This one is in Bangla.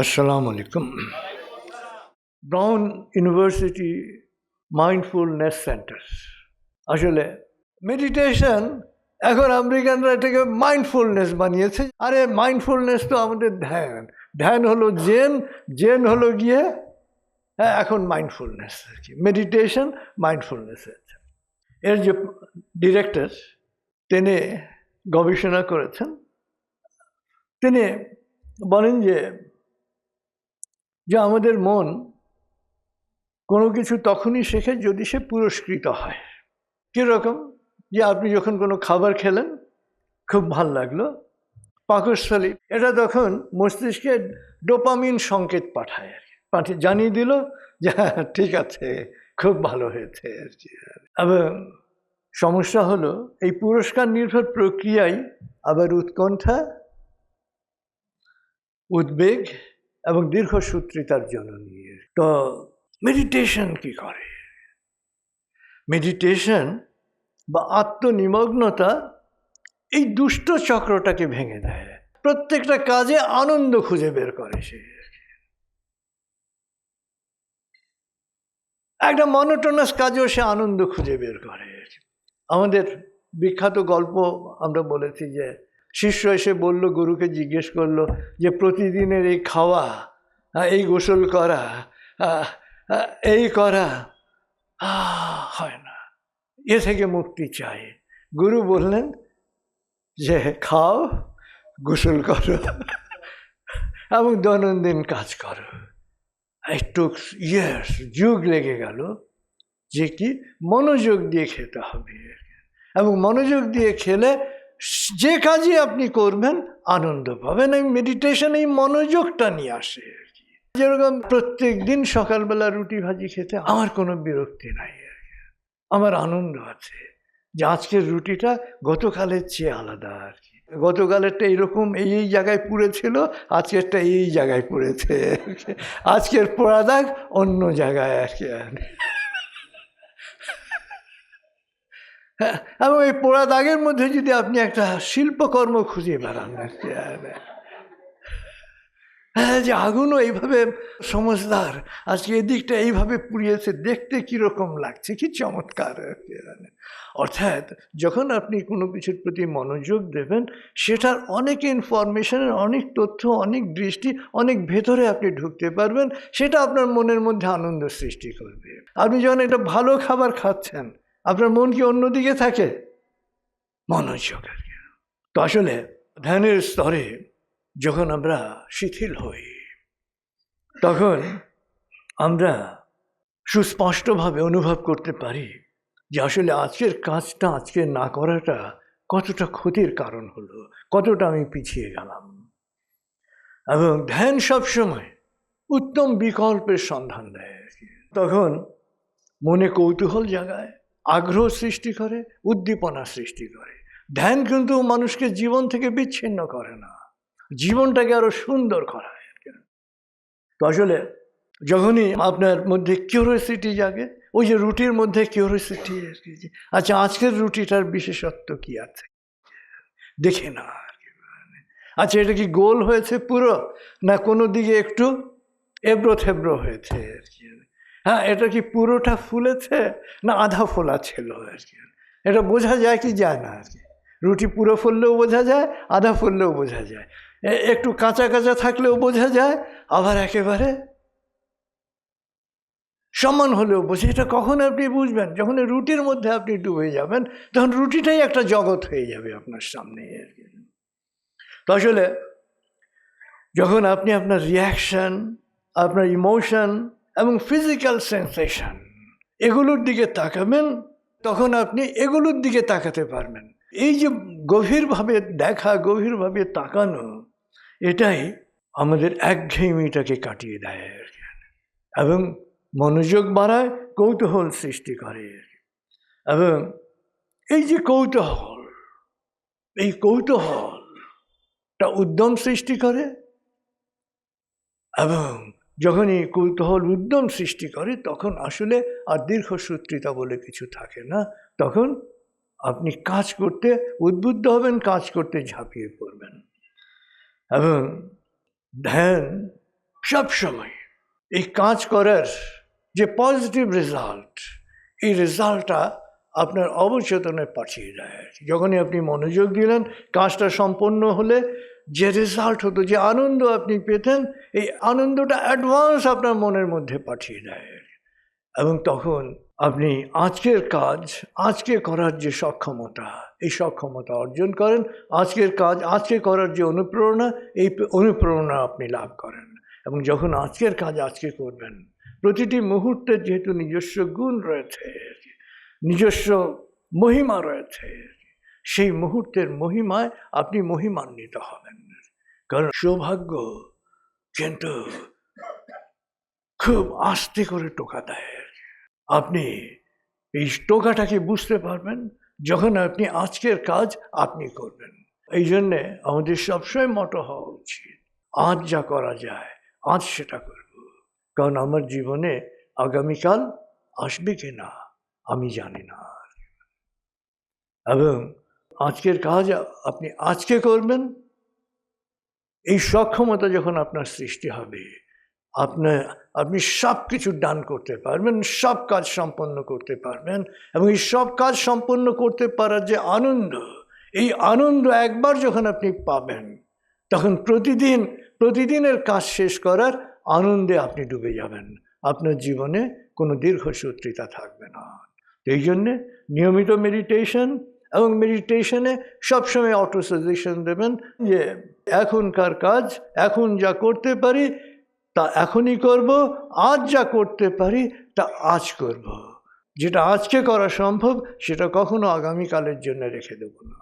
আসসালামু আলাইকুম। ব্রাউন ইউনিভার্সিটি মাইন্ডফুলনেস সেন্টার আসলে মেডিটেশন এখন আমেরিকানরা এটাকে মাইন্ডফুলনেস বানিয়েছে। আরে মাইন্ডফুলনেস তো আমাদের ধ্যান। ধ্যান হলো জেন জেন হলো গিয়ে হ্যাঁ এখন মাইন্ডফুলনেস আর কি। মেডিটেশন মাইন্ডফুলনেস আছে এর যে ডিরেক্টর তিনি গবেষণা করেছেন। তিনি বলেন যে যে আমাদের মন কোনো কিছু তখনই শেখে যদি সে পুরস্কৃত হয়। কীরকম? যে আপনি যখন কোনো খাবার খেলেন খুব ভালো লাগল। পাকস্থলী এটা তখন মস্তিষ্কে ডোপামিন সংকেত পাঠায় আর কি। পাঠিয়ে জানিয়ে দিল যে হ্যাঁ, ঠিক আছে খুব ভালো হয়েছে আর কি। এবং সমস্যা হলো এই পুরস্কার নির্ভর প্রক্রিয়ায় আবার উৎকণ্ঠা উদ্বেগ এবং দীর্ঘসূত্রিতার জন্য নিয়ে। তো মেডিটেশন কি করে? মেডিটেশন বা আত্মনিমগ্নতা এই দুষ্ট চক্রটাকে ভেঙে দেয়। প্রত্যেকটা কাজে আনন্দ খুঁজে বের করে সে। একটা মনোটনাস কাজেও সে আনন্দ খুঁজে বের করে। আমাদের বিখ্যাত গল্প আমরা বলেছি যে শিষ্য এসে বলল, গুরুকে জিজ্ঞেস করল যে, প্রতিদিনের এই খাওয়া এই গোসল করা এই করা হয় না। এ থেকে মুক্তি চাই। গুরু বললেন, যে খাও, গোসল করো এবং দৈনন্দিন কাজ করো। একটু ইয়ার্স যুগ লেগে গেল যে কি মনোযোগ দিয়ে খেতে হবে। এবং মনোযোগ দিয়ে খেলে যে কাজই আপনি করবেন, আনন্দ পাবেন। এই মেডিটেশন এই মনোযোগটা নিয়ে আসে যেরকম প্রত্যেক দিন সকালবেলা রুটি ভাজি খেতে আমার কোনো বিরক্তি নাই আমার আনন্দ আছে যে আজকের রুটিটা গতকালের চেয়ে আলাদা আর কি। গতকালেরটা এরকম এই এই জায়গায় পুড়েছিল, আজকেরটা এই জায়গায় পুড়েছে আজকের পোড়া দাগ অন্য জায়গায় আর কি। হ্যাঁ, এবং এই পোড়া দাগের মধ্যে যদি আপনি একটা শিল্পকর্ম খুঁজে বেড়ান আর কি হ্যাঁ যে আগুনও এইভাবে সমজদার আজকে এদিকটা এইভাবে পুড়িয়েছে দেখতে কীরকম লাগছে কি চমৎকার অর্থাৎ যখন আপনি কোনো কিছুর প্রতি মনোযোগ দেবেন সেটার অনেক ইনফরমেশনের অনেক তথ্য অনেক দৃষ্টি অনেক ভেতরে আপনি ঢুকতে পারবেন সেটা আপনার মনের মধ্যে আনন্দ সৃষ্টি করবে। আপনি যখন একটা ভালো খাবার খাচ্ছেন আপনার মন কি অন্যদিকে থাকে? মনোযোগ আর কি তো আসলে ধ্যানের স্তরে যখন আমরা শিথিল হই, তখন আমরা সুস্পষ্টভাবে অনুভব করতে পারি যে আসলে আজকের কাজটা আজকে না করাটা কতটা ক্ষতির কারণ হলো, কতটা আমি পিছিয়ে গেলাম। এবং ধ্যান সবসময় উত্তম বিকল্পের সন্ধান দেয়। তখন মনে কৌতূহল জাগায় আগ্রহ সৃষ্টি করে, উদ্দীপনা সৃষ্টি করে ধ্যান কিন্তু মানুষকে জীবন থেকে বিচ্ছিন্ন করে না জীবনটাকে আরও সুন্দর করায়। তো আসলে যখনই আপনার মধ্যে কিউরিয়াসিটি জাগে, ওই যে রুটির মধ্যে কিউরিয়াসিটি আচ্ছা আজকের রুটিটার বিশেষত্ব কি আছে দেখে না কি। আচ্ছা এটা কি গোল হয়েছে পুরো, না কোনো দিকে একটু এবড়ো থেবড়ো হয়েছে আর কি হ্যাঁ এটা কি পুরোটা ফুলেছে? না, আধা ফোলা ছিল আর কি। এটা বোঝা যায় কি যায় না আর কি। রুটি পুরো ফুললেও বোঝা যায়, আধা ফুললেও বোঝা যায়। একটু কাঁচা কাঁচা থাকলেও বোঝা যায়, আবার একেবারে সমান হলেও বোঝে। এটা কখন আপনি বুঝবেন? যখন রুটির মধ্যে আপনি ডুবে যাবেন, তখন রুটিটাই একটা জগৎ হয়ে যাবে আপনার সামনে আর কি। তো আসলে যখন আপনি আপনার রিয়াকশন আপনার ইমোশন এবং ফিজিক্যাল সেন্সেশন এগুলোর দিকে তাকাবেন, তখন আপনি এগুলোর দিকে তাকাতে পারবেন এই যে গভীরভাবে দেখা, গভীরভাবে তাকানো, এটাই আমাদের একঘেয়েমিটাকে কাটিয়ে দেয় আর কি এবং মনোযোগ বাড়ায়, কৌতূহল সৃষ্টি করে। এবং এই যে কৌতূহল, এই কৌতূহলটা উদ্যম সৃষ্টি করে এবং যখন এই কৌতূহল উদ্যম সৃষ্টি করে, তখন আসলে আর দীর্ঘসূত্রিতা বলে কিছু থাকে না। তখন আপনি কাজ করতে উদ্বুদ্ধ হবেন, কাজ করতে ঝাঁপিয়ে পড়বেন। এবং ধ্যান সব সময় এই কাজ করার যে পজিটিভ রেজাল্ট এই রেজাল্টটা আপনার অবচেতনে পাঠিয়ে দেয়। যখনই আপনি মনোযোগ দিলেন, কাজটা সম্পন্ন হলে যে রেজাল্ট হতো, যে আনন্দ আপনি পেতেন, এই আনন্দটা অ্যাডভান্স আপনার মনের মধ্যে পাঠিয়ে দেয়। এবং তখন আপনি আজকের কাজ, আজকে করার যে সক্ষমতা, এই সক্ষমতা অর্জন করেন। আজকের কাজ, আজকে করার যে অনুপ্রেরণা, এই অনুপ্রেরণা আপনি লাভ করেন। এবং যখন আজকের কাজ আজকে করবেন, প্রতিটি মুহূর্তে যেহেতু নিজস্ব গুণ রয়েছে, নিজস্ব মহিমা রয়েছে সেই মুহূর্তের মহিমায় আপনি মহিমান্বিত হবেন। কারণ সৌভাগ্য কিন্তু খুব আস্তে করে টোকা দেয়। আপনি এই টোকাটাকে বুঝতে পারবেন? যখন আপনি আজকের কাজ আপনি করবেন। এই জন্যে আমাদের সবসময় মতো হওয়া উচিত। আজ যা করা যায়, আজ সেটা করব। কারণ আমার জীবনে আগামীকাল আসবে কি না, আমি জানি না। এবং আজকের কাজ আপনি আজকে করবেন। এই সক্ষমতা যখন আপনার সৃষ্টি হবে আপনার আপনি সব কিছু ডান করতে পারবেন, সব কাজ সম্পন্ন করতে পারবেন এবং এই সব কাজ সম্পন্ন করতে পারার যে আনন্দ, এই আনন্দ একবার যখন আপনি পাবেন, তখন প্রতিদিন, প্রতিদিনের কাজ শেষ করার আনন্দে আপনি ডুবে যাবেন। আপনার জীবনে কোনো দীর্ঘসূত্রিতা থাকবে না। এই জন্যে নিয়মিত মেডিটেশন এবং মেডিটেশনে সবসময় অটো সাজেশন দেবেন যে এখনকার কাজ এখন যা করতে পারি তা এখনই করব আজ যা করতে পারি তা আজ করব। যেটা আজকে করা সম্ভব সেটা কখনো আগামীকালের জন্য রেখে দেবো না।